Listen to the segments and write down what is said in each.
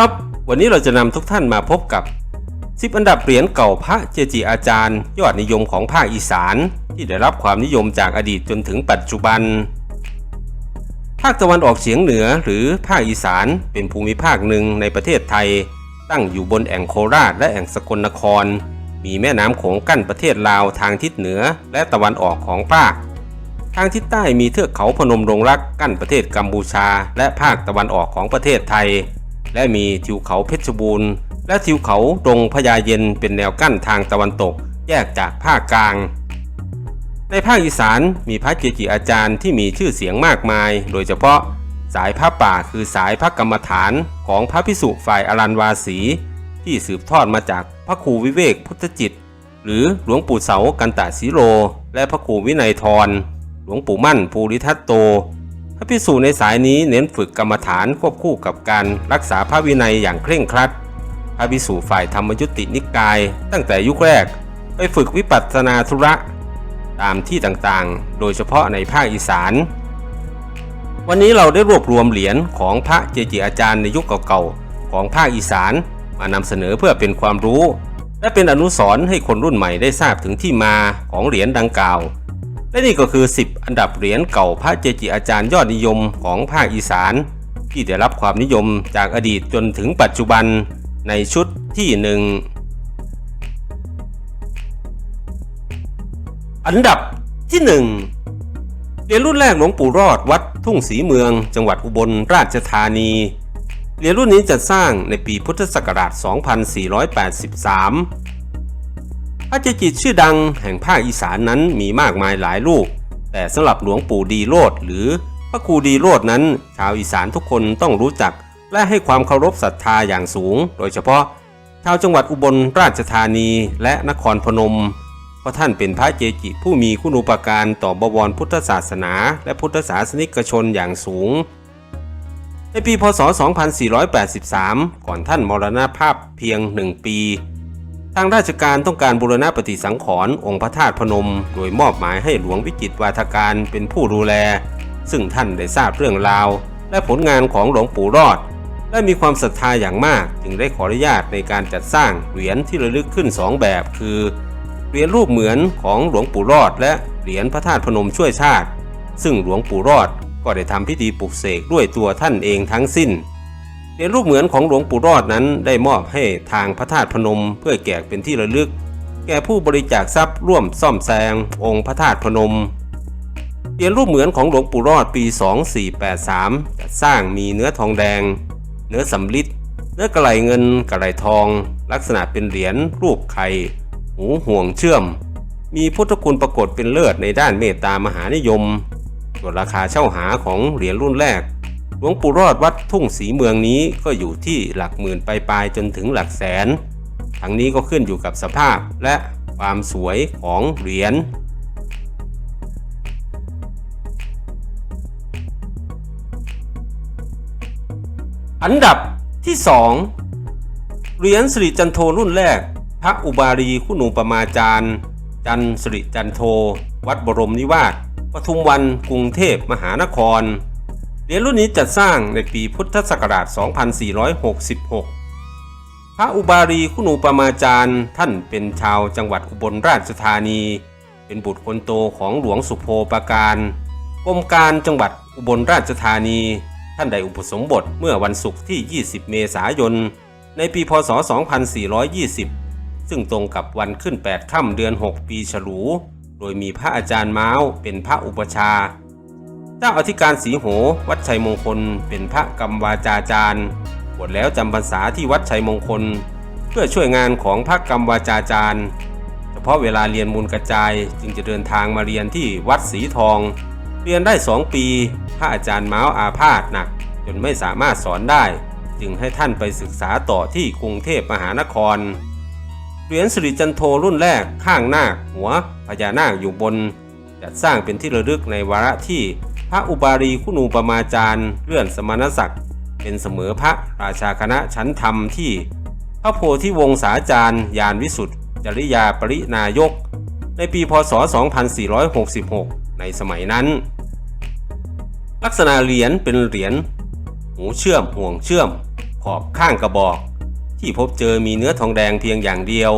ครับ วันนี้เราจะนำทุกท่านมาพบกับ 10 อันดับเหรียญเก่าพระเจจิอาจารย์ ยอดนิยมของภาคอีสาน ที่ได้รับความนิยมจากอดีตจนถึงปัจจุบัน ภาคตะวันออกเฉียงเหนือหรือภาคอีสานเป็นภูมิภาคหนึ่งในประเทศไทย ตั้งอยู่บนแอ่งโคราชและแอ่งสกลนคร มีแม่น้ำโขงกั้นประเทศลาวทางทิศเหนือและตะวันออกของภาคทางทิศใต้มีเทือกเขาพนมรงรักกั้นประเทศกัมพูชา และภาคตะวันออกของประเทศไทย และมีทิวเขาเพชรบูรณ์ และทิวเขาดงพญาเย็นเป็นแนวกั้นทางตะวันตก แยกจากภาคกลาง ในภาคอีสานมีพระเกจิอาจารย์ที่มีชื่อเสียงมากมาย โดยเฉพาะสายพระป่าคือสายพระกรรมฐานของพระพิสุฝ่ายอรันวาสี ที่สืบทอดมาจากพระครูวิเวกพุทธจิต หรือหลวงปู่เสากันตะสีโล และพระครูวินัยทรหลวงปู่มั่นภูริทัตโต พระพิสูจน์ในสายนี้เน้นฝึกกรรมฐานควบคู่กับการรักษาพระวินัยอย่างเคร่งครัด พระพิสูจน์ฝ่ายธรรมยุตินิกาย ตั้งแต่ยุคแรกไปฝึกวิปัสสนาธุระ ตามที่ต่างๆ โดยเฉพาะในภาคอีสาน วันนี้เราได้รวบรวมเหรียญของพระเจจิอาจารย์ในยุคเก่าๆ ของภาคอีสานมานำเสนอเพื่อเป็นความรู้ และเป็นอนุสรณ์ให้คนรุ่นใหม่ได้ทราบถึงที่มาของเหรียญดังกล่าว และนี่ก็คือ 10 อันดับเหรียญเก่าพระเจจิอาจารย์ยอดนิยมของภาคอีสาน ที่ได้รับความนิยมจากอดีตจนถึงปัจจุบันในชุดที่หนึ่งอันดับที่หนึ่งเหรียญรุ่นแรกหลวงปู่รอดวัดทุ่งศรีเมือง จังหวัดอุบลราชธานีเหรียญรุ่นนี้จัดสร้างในปีพุทธศักราช 2483 พระเจจิตชื่อดังแห่งภาคอีสานนั้นมีมากมายหลายรูป แต่สำหรับหลวงปู่ดีโลดหรือพระครูดีโลดนั้น ชาวอีสานทุกคนต้องรู้จัก และให้ความเคารพศรัทธาอย่างสูง โดยเฉพาะ ชาวจังหวัดอุบลราชธานีและนครพนม เพราะท่านเป็นพระเจจิผู้มีคุณูปการต่อบวรพุทธศาสนา และพุทธศาสนิกชนอย่างสูง ในปีพศ 2483 ก่อนท่านมรณภาพเพียงหนึ่งปี ทางราชการต้องการบูรณะปฏิสังขรณ์องค์พระธาตุพนม โดยมอบหมายให้หลวงวิจิตวาทการเป็นผู้ดูแล ซึ่งท่านได้ทราบเรื่องราว และผลงานของหลวงปู่รอด และมีความศรัทธาอย่างมาก จึงได้ขออนุญาตในการจัดสร้างเหรียญที่ระลึกขึ้นสองแบบ คือเหรียญรูปเหมือนของหลวงปู่รอด และเหรียญพระธาตุพนมช่วยชาติ ซึ่งหลวงปู่รอดก็ได้ทำพิธีปลุกเสกด้วยตัวท่านเองทั้งสิ้น เหรียญรูปเหมือนของหลวงปู่รอดนั้นได้มอบให้ทางพระธาตุพนม เพื่อแจกเป็นที่ระลึก แก่ผู้บริจาคทรัพย์ร่วมซ่อมแซมองค์พระธาตุพนมเหรียญรูปเหมือนของหลวงปู่รอดปี 2483จัดสร้างมีเนื้อทองแดง เนื้อสำลิดเนื้อกระไหลเงินกระไหลทอง ลักษณะเป็นเหรียญรูปไข่หูห่วงเชื่อม มีพุทธคุณปรากฏเป็นเลิศในด้านเมตตามหานิยมส่วนราคาเช่าหาของเหรียญรุ่นแรก หลวงปู่รอดวัดทุ่งศรีเมืองนี้ก็อยู่ที่หลักหมื่นปลายๆจนถึงหลักแสน ทั้งนี้ก็ขึ้นอยู่กับสภาพและความสวยของเหรียญอันดับที่ 2 เหรียญสิริจันโทรุ่นแรก พระอุบารีคุณูปมาจารย์ จันสิริจันโท วัดบรมนิวาสปทุมวันกรุงเทพมหานคร เหรียญรุ่นนี้จัดสร้างในปีพุทธศักราช 2466 พระอุบารีคุณูปมาจารย์ท่านเป็นชาวจังหวัดอุบลราชธานี เป็นบุตรคนโตของหลวงสุโภปการกรมการจังหวัดอุบลราชธานี ท่านได้อุปสมบทเมื่อวันศุกร์ที่ 20 เมษายน ในปีพศ 2420 ซึ่งตรงกับวันขึ้น 8 ค่ำเดือน 6 ปีฉลู โดยมีพระอาจารย์ม้าวเป็นพระอุปชา เจ้าอธิการสีโห วัดชัยมงคล เป็นพระกรรมวาจาจารย์บวชแล้วจำพรรษาที่วัดชัยมงคล เพื่อช่วยงานของพระกรรมวาจาจารย์ เฉพาะเวลาเรียนมูลกระจายจึงจะเดินทางมาเรียนที่วัดสีทอง เรียนได้สองปี พระอาจารย์เม้าวอาพาธหนัก จนไม่สามารถสอนได้ จึงให้ท่านไปศึกษาต่อที่กรุงเทพมหานครเหรียญสิริจันโทรุ่นแรกข้างหน้าหัวพญานาคอยู่บนจัดสร้างเป็นที่ระลึกในวาระที่ พระอุบารีคุณูปมาจารย์เลื่อนสมณศักดิ์เป็นเสมอพระราชาคณะชั้นธรรมที่ พระโพธิวงศาจารย์ ยานวิสุทธิจริยาปรินายก ในปีพศ 2466 ในสมัยนั้น ลักษณะเหรียญเป็นเหรียญหูเชื่อมห่วงเชื่อม ขอบข้างกระบอก ที่พบเจอมีเนื้อทองแดงเพียงอย่างเดียว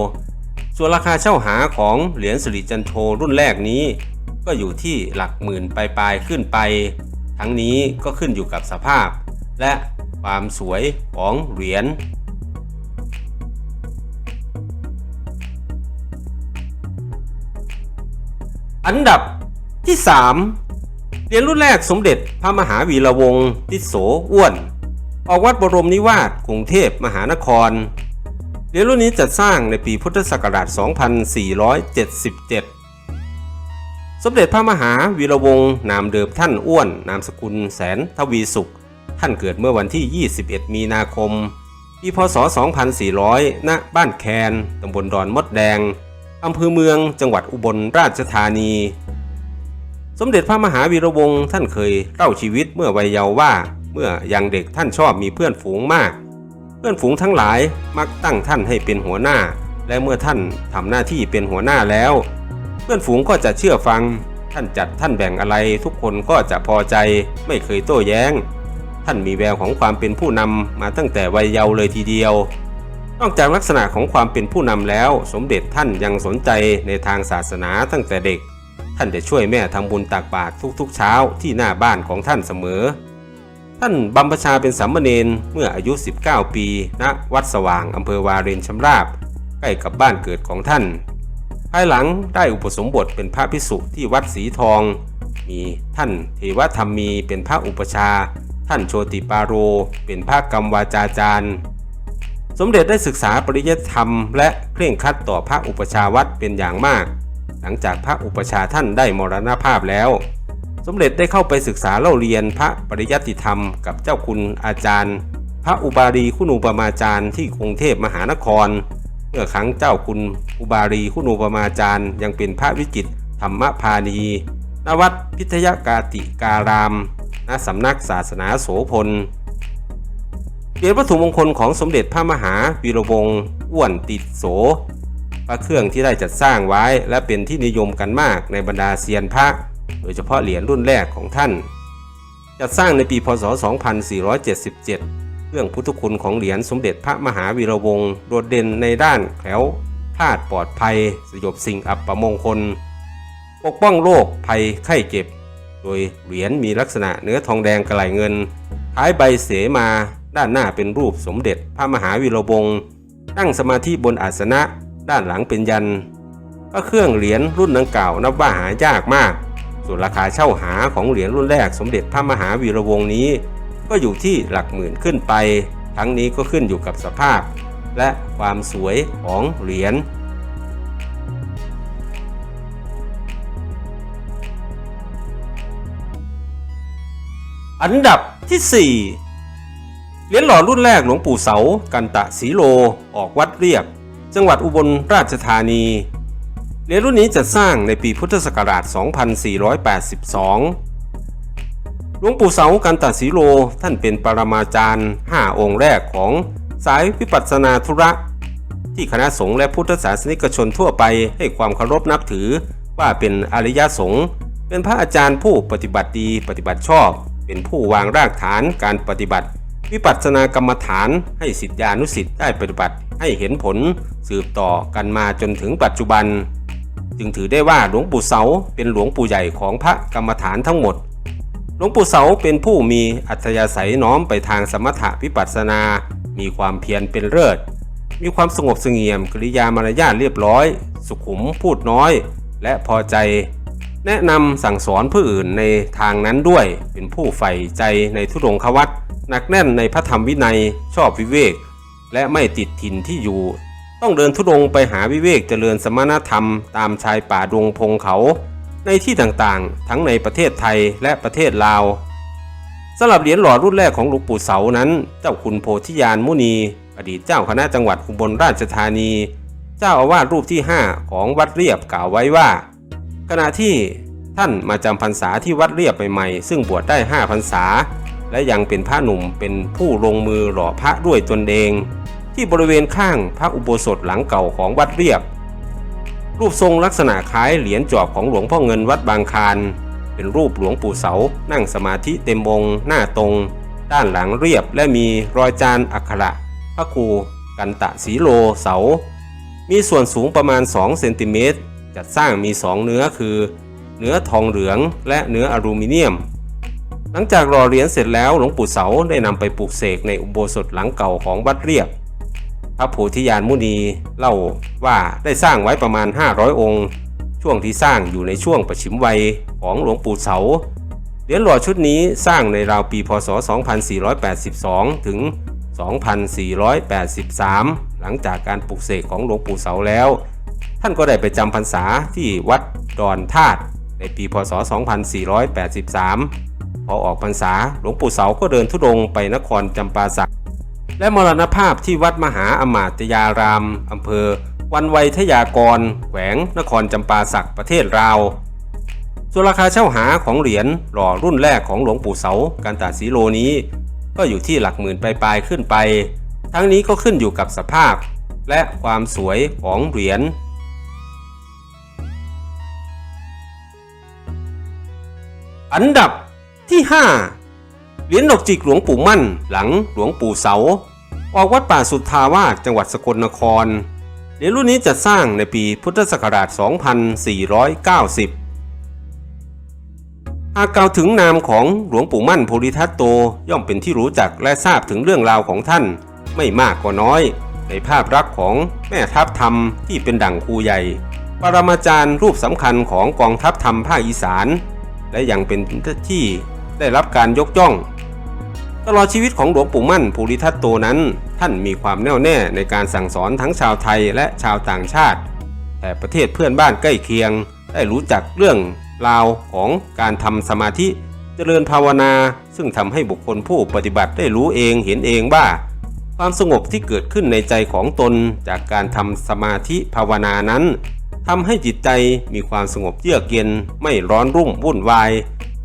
ส่วนราคาเช่าหาของเหรียญสิริจันโทรุ่นแรกนี้ ก็อยู่ที่หลักหมื่นปลายๆขึ้นไป ทั้งนี้ก็ขึ้นอยู่กับสภาพ และความสวยของเหรียญอันดับที่ 3เหรียญรุ่นแรกสมเด็จพระมหาวีระวงศ์ติสโสอ้วน ออกวัดบรมนิวาสกรุงเทพมหานครเหรียญรุ่นนี้จัดสร้างในปีพุทธศักราช 2477 สมเด็จพระมหาวีระวงศ์นามเดิมท่านอ้วน นามสกุลแสนทวีสุข ท่านเกิดเมื่อวันที่ 21 มีนาคม ปีพศ 2400 ณ บ้านแคน ตำบลดอนมดแดง อำเภอเมือง จังหวัดอุบลราชธานี สมเด็จพระมหาวีระวงศ์ท่านเคยเล่าชีวิตเมื่อวัยเยาว์ว่า เมื่อยังเด็กท่านชอบมีเพื่อนฝูงมาก เพื่อนฝูงทั้งหลายมักตั้งท่านให้เป็นหัวหน้า และเมื่อท่านทำหน้าที่เป็นหัวหน้าแล้ว พื่อนฝูงก็จะเชื่อฟัง ท่านจัดท่านแบ่งอะไรทุกคนก็จะพอใจ ไม่เคยโต้แย้ง ท่านมีแววของความเป็นผู้นำมาตั้งแต่วัยเยาว์เลยทีเดียวนอกจากลักษณะของความเป็นผู้นำแล้ว สมเด็จท่านยังสนใจในทางศาสนาตั้งแต่เด็ก ท่านจะช่วยแม่ทำบุญตักบาตรทุกๆ เช้าที่หน้าบ้านของท่านเสมอ ท่านบำพชาเป็นสามเณรเมื่ออายุ 19 ปีณวัดสว่างอำเภอวาเรนชำราบ ใกล้กับบ้านเกิดของท่าน ภายหลังได้อุปสมบทเป็นพระภิกษุที่วัดสีทอง มีท่านเทวธรรมมีเป็นพระอุปชา ท่านโชติปาโร เป็นพระกรรมวาจาจารย์ สมเด็จได้ศึกษาปริยัติธรรม และเคร่งครัดต่อพระอุปชาวัดเป็นอย่างมาก หลังจากพระอุปชาท่านได้มรณภาพแล้ว สมเด็จได้เข้าไปศึกษาเล่าเรียนพระปริยัติธรรมกับเจ้าคุณอาจารย์ พระอุบารีคุณูปมาจารย์ที่กรุงเทพมหานคร เมื่อครั้งเจ้าคุณอุบารีคุณูปมาจารย์ ยังเป็นพระวิจิตธรรมพานีณวัดพิทยากาติการาม ณสำนักศาสนาโสพลเหรียญวัตถุมงคลของสมเด็จพระมหาวีรวงศ์อ้วนติดโสพระเครื่องที่ได้จัดสร้างไว้และเป็นที่นิยมกันมากในบรรดาเซียนพระ โดยเฉพาะเหรียญรุ่นแรกของท่าน จัดสร้างในปีพศ 2477 เรื่องพุทธคุณของเหรียญสมเด็จพระมหาวีระวงศ์โดดเด่นในด้านแคล้วคลาดปลอดภัย สยบสิ่งอับปมงคล ปกป้องโรคภัยไข้เจ็บ โดยเหรียญมีลักษณะเนื้อทองแดงกระไหลเงินท้ายใบเสมาด้านหน้าเป็นรูปสมเด็จพระมหาวีระวงศ์นั่งสมาธิบนอาสนะด้านหลังเป็นยันพระเครื่องเหรียญรุ่นดังกล่าวนับว่าหายากมาก ส่วนราคาเช่าหาของเหรียญรุ่นแรกสมเด็จพระมหาวีระวงศ์นี้ ก็อยู่ที่หลักหมื่นขึ้นไป ทั้งนี้ก็ขึ้นอยู่กับสภาพ และความสวยของเหรียญอันดับที่ 4 เหรียญหล่อรุ่นแรกหลวงปู่เสา กันตะสีโล ออกวัดเรียบ จังหวัดอุบลราชธานี เหรียญรุ่นนี้จัดสร้างในปีพุทธศักราช 2482 หลวงปู่เสากันตะสีโลท่านเป็นปรมาจารย์ 5 องค์แรกของสายวิปัสสนาธุระ ที่คณะสงฆ์และพุทธศาสนิกชนทั่วไปให้ความเคารพนับถือว่าเป็นอริยสงฆ์เป็นพระอาจารย์ผู้ปฏิบัติดีปฏิบัติชอบ เป็นผู้วางรากฐานการปฏิบัติ วิปัสสนากรรมฐานให้สิทธิานุสิทธิ์ได้ปฏิบัติให้เห็นผลสืบต่อกันมาจนถึงปัจจุบัน จึงถือได้ว่าหลวงปู่เสาเป็นหลวงปู่ใหญ่ของพระกรรมฐานทั้งหมด หลวงปู่เสาเป็นผู้มีอัธยาศัยน้อมไปทางสมถะวิปัสสนา มีความเพียรเป็นเลิศ มีความสงบเสงี่ยมกริยามารยาทเรียบร้อย สุขุมพูดน้อย และพอใจ แนะนำสั่งสอนผู้อื่นในทางนั้นด้วย เป็นผู้ใฝ่ใจในทุรงควัตหนักแน่นในพระธรรมวินัยชอบวิเวก และไม่ติดถิ่นที่อยู่ ต้องเดินทุรงไปหาวิเวกเจริญสมณธรรม ตามชายป่าดงพงเขา ในที่ต่างๆ ทั้งในประเทศไทยและประเทศลาวสำหรับเหรียญหล่อรุ่นแรกของหลวงปู่เสานั้น เจ้าคุณโพธิยานมุนี อดีตเจ้าคณะจังหวัดอุบลราชธานี เจ้าอาวาสรูปที่ 5 ของวัดเรียบกล่าวไว้ว่า ขณะที่ท่านมาจำพรรษาที่วัดเรียบใหม่ๆซึ่งบวชได้5พรรษา และยังเป็นพระหนุ่มเป็นผู้ลงมือหล่อพระด้วยตนเอง ที่บริเวณข้างพระอุโบสถหลังเก่าของวัดเรียบ รูปทรงลักษณะคล้ายเหรียญจอบของหลวงพ่อเงินวัดบางคานเป็นรูปหลวงปู่เสา นั่งสมาธิเต็มองค์หน้าตรง ด้านหลังเรียบและมีรอยจานอักขระพระครูกันตะสีโลเสา มีส่วนสูงประมาณ 2 เซนติเมตร จัดสร้างมี 2 เนื้อคือ เนื้อทองเหลืองและเนื้ออลูมิเนียม หลังจากรอเหรียญเสร็จแล้วหลวงปู่เสาได้นำไปปลูกเสกในอุโบสถหลังเก่าของวัดเรียบ พระโพธิญาณมุนีเล่าว่าได้สร้างไว้ประมาณ 500 องค์ ช่วงที่สร้างอยู่ในช่วงประชิมวัยของหลวงปู่เสาเหรียญหล่อชุดนี้สร้างในราวปีพศ 2482 ถึง 2483 หลังจากการปลุกเสกของหลวงปู่เสาแล้ว ท่านก็ได้ไปจำพรรษาที่วัดดอนธาตุในปีพศ 2483 พอออกพรรษาหลวงปู่เสาก็เดินทุดงค์ไปนครจำปาสัก และมรณภาพที่วัดมหาอมาตยารามอำเภอ วันไวยทยากร แขวงนครจำปาสักประเทศลาวส่วนราคาเช่าหาของเหรียญหล่อรุ่นแรกของหลวงปู่เสาการตาสีโลนี้ ก็อยู่ที่หลักหมื่นปลายๆขึ้นไป ทั้งนี้ก็ขึ้นอยู่กับสภาพ และความสวยของเหรียญอันดับที่ 5 เหรียญดอกจิกหลวงปู่มั่น หลังหลวงปู่เสา ออกวัดป่าสุทธาวาสจังหวัดสกลนคร เหรียญรุ่นนี้จัดสร้างในปีพุทธศักราช 2490 หากกล่าวถึงนามของหลวงปู่มั่นโพธิทัตโตย่อมเป็นที่รู้จักและทราบถึงเรื่องราวของท่าน ไม่มากก็น้อย ในภาพลักษณ์ของแม่ทัพธรรมที่เป็นดั่งครูใหญ่ ปรมาจารย์รูปสำคัญของกองทัพธรรมภาคอีสาน และยังเป็นที่ได้รับการยกย่อง ตลอดชีวิตของหลวงปู่มั่นภูริทัตโตนั้น ท่านมีความแน่วแน่ในการสั่งสอนทั้งชาวไทยและชาวต่างชาติ แต่ประเทศเพื่อนบ้านใกล้เคียง ได้รู้จักเรื่องราวของการทำสมาธิเจริญภาวนา ซึ่งทำให้บุคคลผู้ปฏิบัติได้รู้เองเห็นเองว่า ความสงบที่เกิดขึ้นในใจของตนจากการทำสมาธิภาวนานั้นทำให้จิตใจมีความสงบเยือกเย็นไม่ร้อนรุ่มวุ่นวาย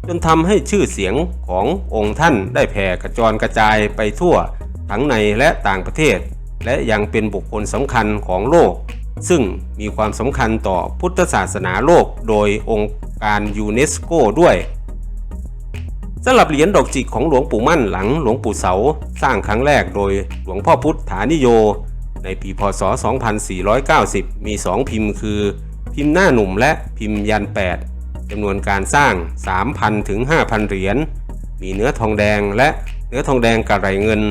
จนทำให้ชื่อเสียงขององค์ท่านได้แผ่กระจรกระจายไปทั่วทั้งในและต่างประเทศ และยังเป็นบุคคลสำคัญของโลก ซึ่งมีความสำคัญต่อพุทธศาสนาโลกโดยองค์การยูเนสโกด้วยสำหรับเหรียญดอกจิกของหลวงปู่มั่นหลังหลวงปู่เสาสร้างครั้งแรกโดยหลวงพ่อพุทธฐานิโย ในปีพศ 2490 มี 2 พิมพ์คือ พิมพ์หน้าหนุ่มและพิมพ์ยัน8 จำนวนการสร้าง 3,000 ถึง 5,000 เหรียญ มีเนื้อทองแดงและเนื้อทองแดงกระไรเงิน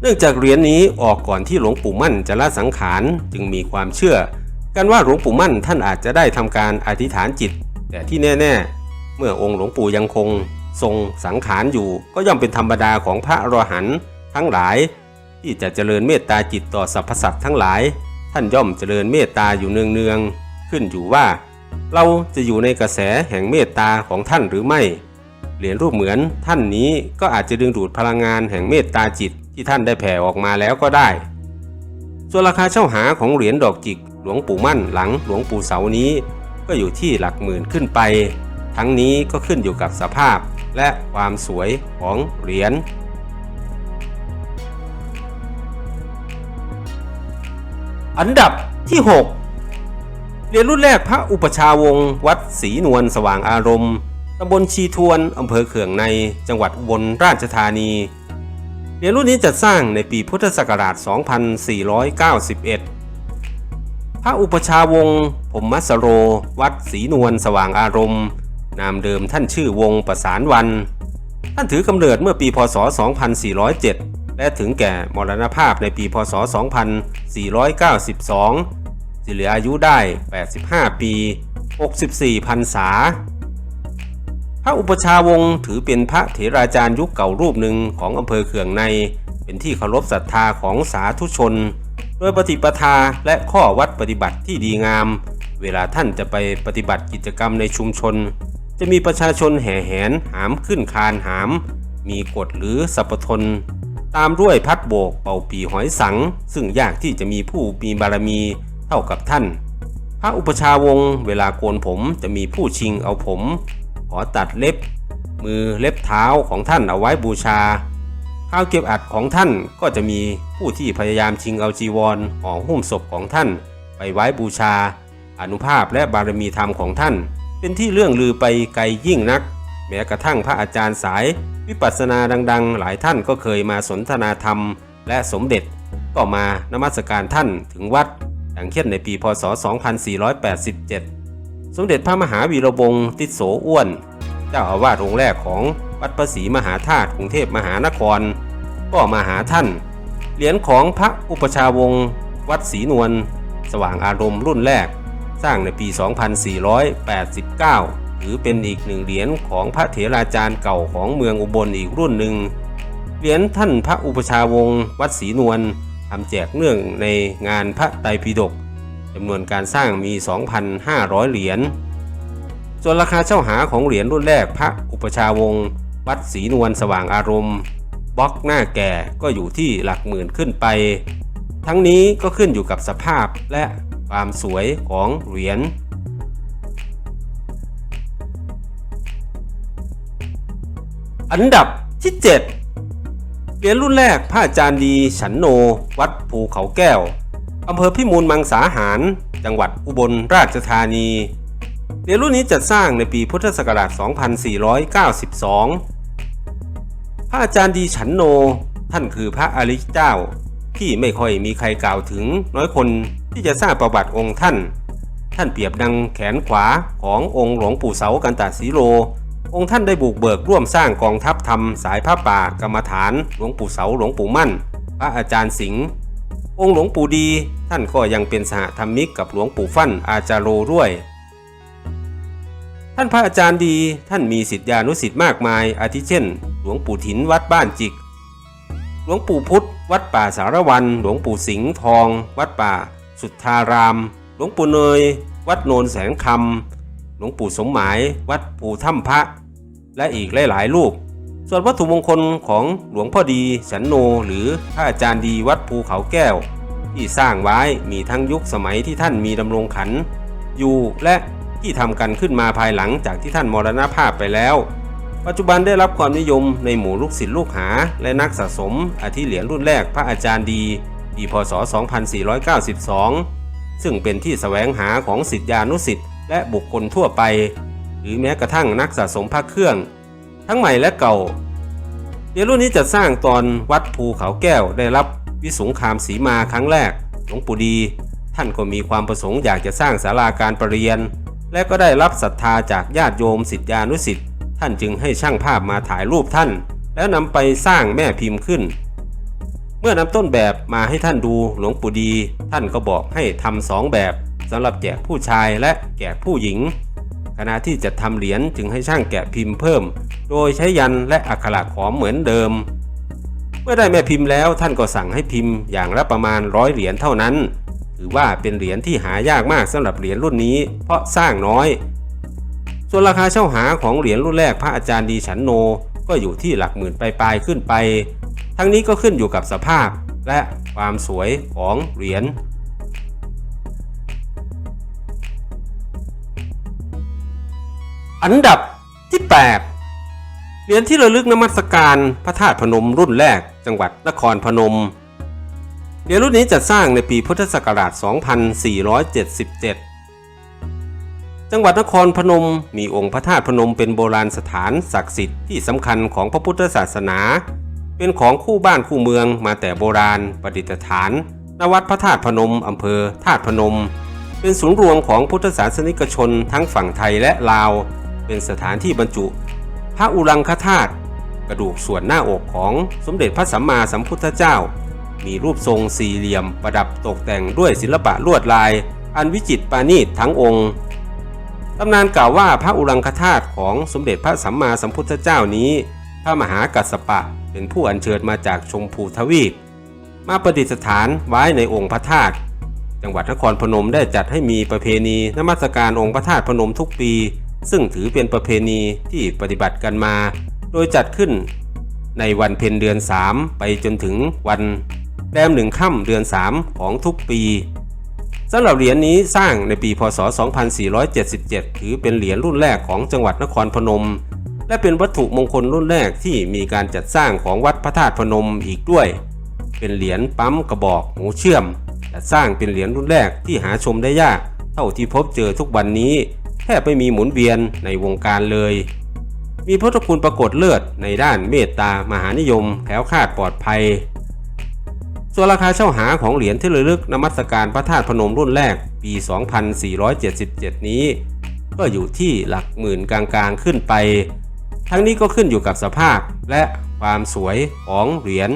เนื่องจากเหรียญนี้ออกก่อนที่หลวงปู่มั่นจะละสังขารจึงมีความเชื่อ กันว่าหลวงปู่มั่นท่านอาจจะได้ทำการอธิษฐานจิต แต่ที่แน่ ๆ เมื่อองค์หลวงปู่ยังคง ทรงสังขารอยู่ก็ย่อมเป็นธรรมดาของพระอรหันต์ทั้งหลาย ที่จะเจริญเมตตาจิตต่อสรรพสัตว์ทั้งหลาย ท่านย่อมเจริญเมตตาอยู่เนืองๆขึ้นอยู่ว่า เราจะอยู่ในกระแสแห่งเมตตาของท่านหรือไม่ เหรียญรูปเหมือนท่านนี้ก็อาจจะดึงดูดพลังงานแห่งเมตตาจิตที่ท่านได้แผ่ออกมาแล้วก็ได้ ส่วนราคาเช่าหาของเหรียญดอกจิก หลวงปู่มั่นหลังหลวงปู่เสานี้ ก็อยู่ที่หลักหมื่นขึ้นไป ทั้งนี้ก็ขึ้นอยู่กับสภาพและความสวยของเหรียญอันดับที่ 6 รียญรุ่นแรกพระอุปชาวงศ์วัดศรีนวลสว่างอารมณ์ตำบลชีทวนอำเภอเขื่องในจังหวัดอุบลราชธานี เหรียญรุ่นนี้จัดสร้างในปีพุทธศักราช 2491 พระอุปชาวงศ์ผมมัสโร วัดศรีนวลสว่างอารมณ์ นามเดิมท่านชื่อวงประสานวัน ท่านถือกำเนิดเมื่อปีพศ 2407 และถึงแก่มรณภาพในปีพศ 2492 ที่เหลืออายุได้ 85 ปี 64พรรษา พระอุปชาวงศ์ถือเป็นพระเถราจารย์ยุคเก่ารูปหนึ่งของอำเภอเขื่องใน เป็นที่เคารพศรัทธาของสาธุชน โดยปฏิปทาและข้อวัดปฏิบัติที่ดีงาม เวลาท่านจะไปปฏิบัติกิจกรรมในชุมชน จะมีประชาชนแห่แหนหามขึ้นคานหาม มีกฎหรือสัพทนตามด้วยพัดโบกเป่าปีหอยสัง ซึ่งยากที่จะมีผู้มีบารมี เท่ากับท่าน พระอุปชาวงเวลาโกนผมจะมีผู้ชิงเอาผม ขอตัดเล็บ มือเล็บเท้าของท่านเอาไว้บูชา ข้าวเก็บอัดของท่านก็จะมีผู้ที่พยายามชิงเอาจีวรห่อหุ้มศพของท่านไปไว้บูชา อนุภาพและบารมีธรรมของท่าน เป็นที่เรื่องลือไปไกลยิ่งนัก แม้กระทั่งพระอาจารย์สาย วิปัสสนาดัง ๆ หลายท่านก็เคยมาสนทนาธรรม และสมเด็จก็มานมัสการท่านถึงวัด อย่างเช่นในปีพศ 2487 สมเด็จพระมหาวีระวงศ์ติโสอ้วน เจ้าอาวาสองค์แรกของวัดพระศรีมหาธาตุกรุงเทพมหานคร ก็มาหาท่าน เหรียญของพระอุปชาวงศ์วัดศรีนวลสว่างอารมณ์รุ่นแรก สร้างในปี 2489 ถือเป็นอีกหนึ่งเหรียญของพระเถราจารย์เก่าของเมืองอุบลอีกรุ่นหนึ่ง เหรียญท่านพระอุปชาวงศ์วัดศรีนวล ทำแจกเนื่องในงานพระไตรปิฎกจำนวนการสร้างมี 2,500 เหรียญ ส่วนราคาเช่าหาของเหรียญรุ่นแรกพระอุปชาวงศ์วัดศรีนวลสว่างอารมณ์บล็อกหน้าแก่ก็อยู่ที่หลักหมื่นขึ้นไป ทั้งนี้ก็ขึ้นอยู่กับสภาพและความสวยของเหรียญอันดับที่ 7 รียญรุ่นแรกพระอาจารย์ดีฉันโน วัดภูเขาแก้ว อำเภอพิมูลมังสาหาร จังหวัดอุบลราชธานีเหรียญรุ่นนี้จัดสร้างในปีพุทธศักราช 2492 พระอาจารย์ดีฉันโน ท่านคือพระอริยเจ้า ที่ไม่ค่อยมีใครกล่าวถึงน้อยคนที่จะทราบประวัติองค์ท่าน ท่านเปรียบดังแขนขวาขององค์หลวงปู่เสากันตสีโล องค์ท่านได้บุกเบิกร่วมสร้างกองทัพธรรมสายพระป่ากรรมฐาน หลวงปู่เสาหลวงปู่มั่น พระอาจารย์สิงห์องค์หลวงปู่ดี ท่านก็ยังเป็นสหธรรมิกกับหลวงปู่ฟั่นอาจารโรด้วย ท่านพระอาจารย์ดีท่านมีสิทธิานุสิทธิ์มากมาย อาทิเช่น หลวงปู่ถินวัดบ้านจิก หลวงปู่พุทธ วัดป่าสารวัน หลวงปู่สิงห์ทอง วัดป่า สุทธาราม หลวงปู่เนย วัดโนนแสงคำ หลวงปู่สมหมาย วัดปู่ถ้ำพระ และอีกหลาย ๆ รูป ส่วนวัตถุมงคลของหลวงพ่อดีฉันโนหรือพระอาจารย์ดีวัดภูเขาแก้ว ที่สร้างไว้มีทั้งยุคสมัยที่ท่านมีดำรงขัน อยู่และที่ทำกันขึ้นมาภายหลังจากที่ท่านมรณภาพไปแล้ว ปัจจุบันได้รับความนิยมในหมู่ลูกศิษย์ลูกหา และนักสะสมอาทิเหรียญรุ่นแรกพระอาจารย์ดีปีพศ 2492 ซึ่งเป็นที่แสวงหาของศิษยานุศิษย์ และบุคคลทั่วไป หรือแม้กระทั่งนักสะสมพระเครื่อง ทั้งใหม่และเก่าเหรียญรุ่นนี้จะสร้างตอนวัดภูเขาแก้วได้รับวิสุงคามสีมาครั้งแรกหลวงปู่ดี ท่านก็มีความประสงค์อยากจะสร้างศาลาการประเรียน และก็ได้รับศรัทธาจากญาติโยมศิษยานุศิษย์ท่านจึงให้ช่างภาพมาถ่ายรูปท่าน แล้วนำไปสร้างแม่พิมพ์ขึ้น เมื่อนำต้นแบบมาให้ท่านดูหลวงปู่ดี ท่านก็บอกให้ทำสองแบบ สำหรับแจกผู้ชายและแจกผู้หญิง ขณะที่จะทำเหรียญจึงให้ช่างแกะพิมพ์เพิ่ม โดยใช้ยันและอักขระขอมเหมือนเดิม เมื่อได้แม่พิมพ์แล้วท่านก็สั่งให้พิมพ์อย่างละประมาณร้อยเหรียญเท่านั้น ถือว่าเป็นเหรียญที่หายากมากสำหรับเหรียญรุ่นนี้ เพราะสร้างน้อย ส่วนราคาเช่าหาของเหรียญรุ่นแรกพระอาจารย์ดีฉันโนก็อยู่ที่หลักหมื่นปลายๆขึ้นไป ทั้งนี้ก็ขึ้นอยู่กับสภาพและความสวยของเหรียญ อันดับที่ 8 เหรียญที่ระลึกนมัสการพระธาตุพนมรุ่นแรกจังหวัดนครพนม เหรียญรุ่นนี้จัดสร้างในปีพุทธศักราช 2477 จังหวัดนครพนมมีองค์พระธาตุพนมเป็นโบราณสถานศักดิ์สิทธิ์ที่สำคัญของพระพุทธศาสนา เป็นของคู่บ้านคู่เมืองมาแต่โบราณประดิษฐานณวัดพระธาตุพนมอำเภอธาตุพนม เป็นศูนย์รวมของพุทธศาสนิกชนทั้งฝั่งไทยและลาว เป็นสถานที่บรรจุ พระอุรังคธาตุกระดูกส่วนหน้าอกของสมเด็จพระสัมมาสัมพุทธเจ้า มีรูปทรงสี่เหลี่ยมประดับตกแต่งด้วยศิลปะลวดลาย อันวิจิตรปาณีตทั้งองค์ตำนานกล่าวว่าพระอุรังคธาตุของสมเด็จพระสัมมาสัมพุทธเจ้านี้ พระมหากัสสปะเป็นผู้อัญเชิญมาจากชมพูทวีป มาประดิษฐานไว้ในองค์พระธาตุจังหวัดนครพนมได้จัดให้มีประเพณีนมัสการองค์พระธาตุพนมทุกปี ซึ่งถือเป็นประเพณีที่ปฏิบัติกันมา โดยจัดขึ้นในวันเพ็ญเดือน 3 ไปจนถึงวันแรมหนึ่งค่ำเดือน 3 ของทุกปีสำหรับเหรียญนี้สร้างในปีพศ 2477 ถือเป็นเหรียญรุ่นแรกของจังหวัดนครพนม และเป็นวัตถุมงคลรุ่นแรกที่มีการจัดสร้างของวัดพระธาตุพนมอีกด้วย เป็นเหรียญปั๊มกระบอกหูเชื่อม จัดสร้างเป็นเหรียญรุ่นแรกที่หาชมได้ยาก เท่าที่พบเจอทุกวันนี้ แทบไม่มีหมุนเวียนในวงการเลย มีพุทธคุณปรากฏเลิศในด้านเมตตามหานิยมแคล้วคาดปลอดภัย ส่วนราคาเช่าหาของเหรียญที่ระลึกนมัสการพระธาตุพนมรุ่นแรกปี 2477 นี้ ก็อยู่ที่หลักหมื่นกลางๆขึ้นไป ทั้งนี้ก็ขึ้นอยู่กับสภาพและความสวยของเหรียญ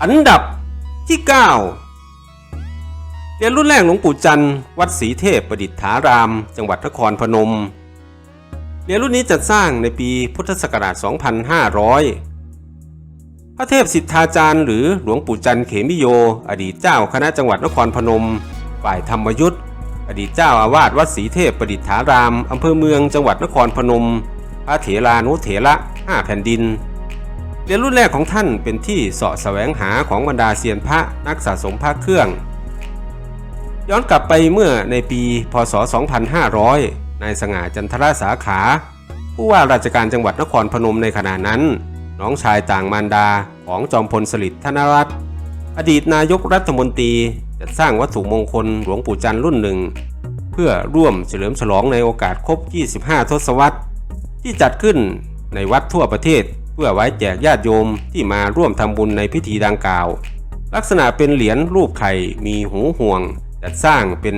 อันดับ ที่ 9 เหรียญรุ่นแรกหลวงปู่จันทร์วัดศรีเทพประดิษฐาราม จังหวัดนครพนม เหรียญรุ่นนี้จัดสร้างในปีพุทธศักราช 2500 พระเทพสิทธาจารย์หรือหลวงปู่จันทร์เขมิโย อดีตเจ้าคณะจังหวัดนครพนม ฝ่ายธรรมยุทธอดีตเจ้าอาวาสวัดศรีเทพประดิษฐาราม อำเภอเมืองจังหวัดนครพนม พระเถรานุเถระห้าแผ่นดิน เหรียญรุ่นแรกของท่านเป็นที่เสาะแสวงหาของบรรดาเซียนพระนักสะสมพระเครื่อง ย้อนกลับไปเมื่อในปี พศ 2500 นายสง่าจันทรสาขา ผู้ว่าราชการจังหวัดนครพนมในขณะนั้น น้องชายต่างมารดาของจอมพลสฤษดิ์ธนรัตน์อดีตนายกรัฐมนตรีจัดสร้างวัตถุมงคลหลวงปู่จันทร์รุ่นหนึ่ง เพื่อร่วมเฉลิมฉลองในโอกาสครบ 25 ทศวรรษ ที่จัดขึ้นในวัดทั่วประเทศ พื่อไว้แจกญาติโยมที่มาร่วมทำบุญในพิธีดังกล่าว ลักษณะเป็นเหรียญรูปไข่มีหูห่วง จัดสร้างเป็น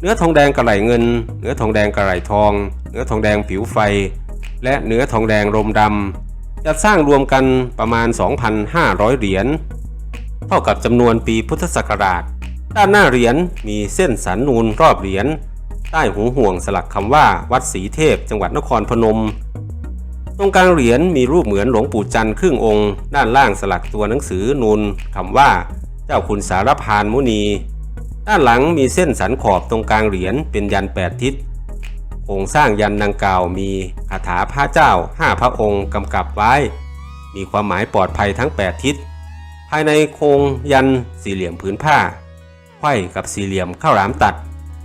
เนื้อทองแดงกระไหลเงิน เนื้อทองแดงกระไหลทอง เนื้อทองแดงผิวไฟ และเนื้อทองแดงรมดำจัดสร้างรวมกันประมาณ 2,500 เหรียญเท่ากับจำนวนปีพุทธศักราช ด้านหน้าเหรียญมีเส้นสันนูนรอบเหรียญใต้หูห่วงสลักคำว่าวัดศรีเทพจังหวัดนครพนม ตรงกลางเหรียญมีรูปเหมือนหลวงปู่จันทร์ครึ่งองค์ ด้านล่างสลักตัวหนังสือนูนคำว่า เจ้าคุณสารพานมุนี ด้านหลังมีเส้นสันขอบตรงกลางเหรียญเป็นยันแปดทิศโครงสร้างยันดังกล่าวมีคาถาพระเจ้าห้าพระองค์กำกับไว้ มีความหมายปลอดภัยทั้ง 8 ทิศ ภายในโครงยันสี่เหลี่ยมผืนผ้าไขว้กับสี่เหลี่ยมข้าวหลามตัด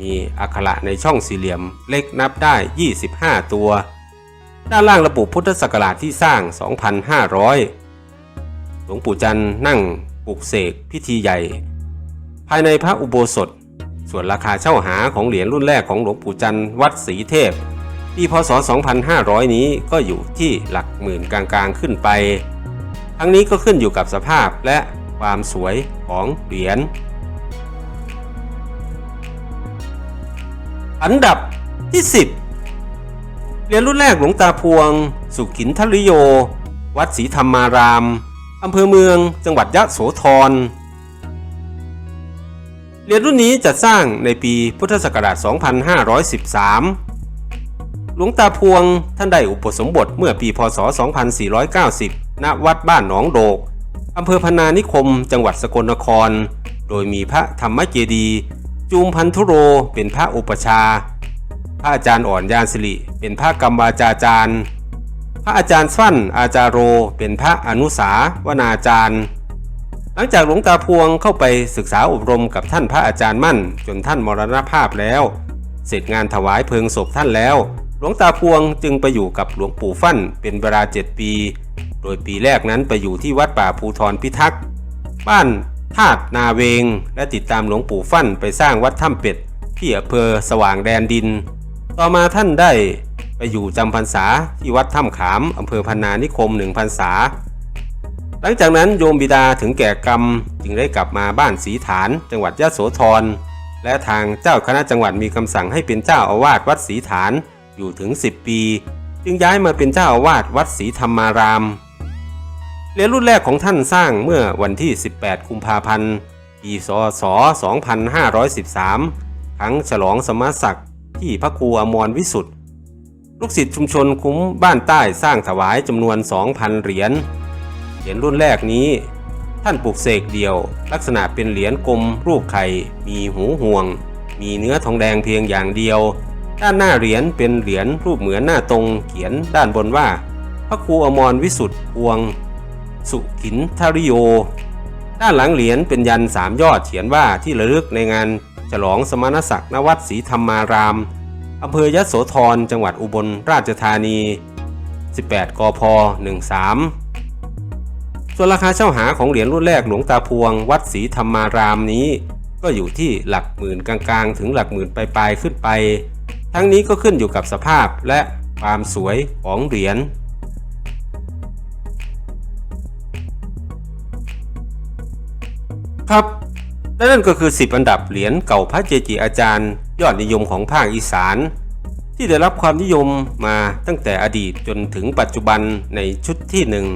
มีอักขระในช่องสี่เหลี่ยมเล็กนับได้ 25 ตัว ด้านล่างระบุพุทธศักราชที่สร้าง 2,500 หลวงปู่จันทร์นั่งปลุกเสกพิธีใหญ่ ภายในพระอุโบสถ ส่วนราคาเช่าหาของเหรียญรุ่นแรกของหลวงปู่จันทร์วัดศรีเทพปีพศ 2500 นี้ก็อยู่ที่หลักหมื่นกลางๆขึ้นไป ทั้งนี้ก็ขึ้นอยู่กับสภาพและความสวยของเหรียญ อันดับที่ 10 เรียญรุ่นแรกหลวงตาพวง สุขินทริโย วัดศรีธรรมาราม อำเภอเมือง จังหวัดยะโสธร เรียญรุ่นนี้จัดสร้างในปีพุทธศักราช 2513 หลวงตาพวงท่านได้อุปสมบทเมื่อปีพศ 2490 ณ วัดบ้านหนองโดก อำเภอพนานิคม จังหวัดสกลนคร โดยมีพระธรรมเจดีย์จูมพันธุโรเป็นพระอุปชา ระอาจารย์อ่อนยานสิริ เป็นพระกรรมวาจาจารย์ พระอาจารย์ฟั่นอาจารโร เป็นพระอนุสาวนาจารย์ หลังจากหลวงตาพวงเข้าไปศึกษาอบรมกับท่านพระอาจารย์มั่น จนท่านมรณภาพแล้ว เสร็จงานถวายเพลิงศพท่านแล้ว หลวงตาพวงจึงไปอยู่กับหลวงปู่ฟั่นเป็นเวลาเจ็ดปี โดยปีแรกนั้นไปอยู่ที่วัดป่าภูทรพิทักษ์บ้านธาตุนาเวง และติดตามหลวงปู่ฟั่นไปสร้างวัดถ้ำเป็ดที่อำเภอสว่างแดนดิน ต่อมาท่านได้ไปอยู่จำพรรษาที่วัดถ้ำขามอำเภอพนานิคมหนึ่งพรรษา หลังจากนั้นโยมบิดาถึงแก่กรรมจึงได้กลับมาบ้านศรีฐาน จังหวัดยะโสธร และทางเจ้าคณะจังหวัดมีคำสั่งให้เป็นเจ้าอาวาสวัดศรีฐานอยู่ถึง 10 ปี จึงย้ายมาเป็นเจ้าอาวาสวัดศรีธรรมารามเรียญรุ่นแรกของท่านสร้างเมื่อวันที่ 18 กุมภาพันธ์ปีศ2513 ครั้งฉลองสมศักดิ์ ที่พระครูอมรวิสุทธ์ลูกศิษย์ชุมชนคุ้มบ้านใต้สร้างถวายจำนวน 2,000 เหรียญ เหรียญรุ่นแรกนี้ ท่านปลูกเสกเดียว ลักษณะเป็นเหรียญกลมรูปไข่ มีหูห่วง มีเนื้อทองแดงเพียงอย่างเดียว ด้านหน้าเหรียญเป็นเหรียญรูปเหมือนหน้าตรงเขียนด้านบนว่า พระครูอมรวิสุทธ์พวง สุขินทริโย ด้านหลังเหรียญเป็นยันสามยอดเขียนว่าที่ระลึกในงาน ฉลองสมณศักดิ์ณวัดศรีธรรมารามอำเภอยโสธรจังหวัดอุบลราชธานี 18 กพ 13 ส่วนราคาเช่าหาของเหรียญรุ่นแรกหลวงตาพวง วัดศรีธรรมารามนี้ ก็อยู่ที่หลักหมื่นกลางๆ ถึงหลักหมื่นปลายๆขึ้นไป ทั้งนี้ก็ขึ้นอยู่กับสภาพและความสวยของเหรียญครับ และนั่นก็คือ 10 อันดับเหรียญเก่าพระเจจิอาจารย์ ยอดนิยมของภาคอีสาน ที่ได้รับความนิยมมาตั้งแต่อดีตจนถึงปัจจุบันในชุดที่หนึ่ง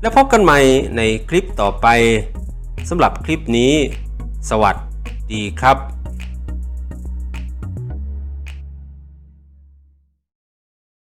และพบกันใหม่ในคลิปต่อไปสำหรับคลิปนี้ สวัสดีครับ